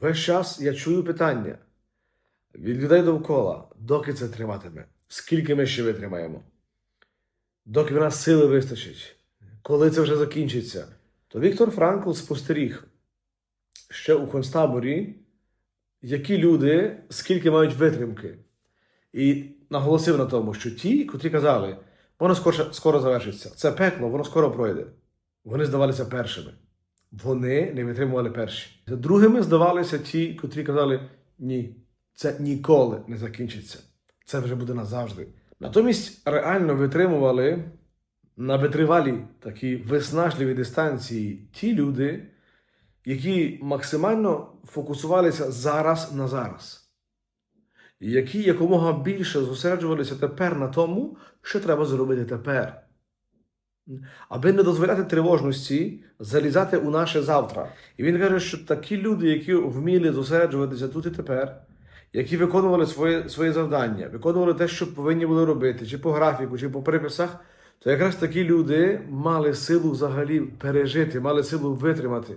Весь час я чую питання від людей довкола, доки це триватиме, скільки ми ще витримаємо, доки в нас сили вистачить, коли це вже закінчиться. То Віктор Франкл спостеріг ще у концтаборі, які люди скільки мають витримки. І наголосив на тому, що ті, котрі казали, воно скоро, скоро завершиться, це пекло, воно скоро пройде. Вони здавалися першими. Вони не витримували перші. За Другими здавалися ті, котрі казали, ні, це ніколи не закінчиться. Це вже буде назавжди. Натомість реально витримували на витривалій такій виснажливій дистанції ті люди, які максимально фокусувалися зараз на зараз які якомога більше зосереджувалися тепер на тому, що треба зробити тепер. Аби не дозволяти тривожності залізати у наше завтра. І він каже, що такі люди, які вміли зосереджуватися тут і тепер, які виконували своє, своє завдання, виконували те, що повинні були робити, чи по графіку, чи по приписах, то якраз такі люди мали силу взагалі пережити, мали силу витримати.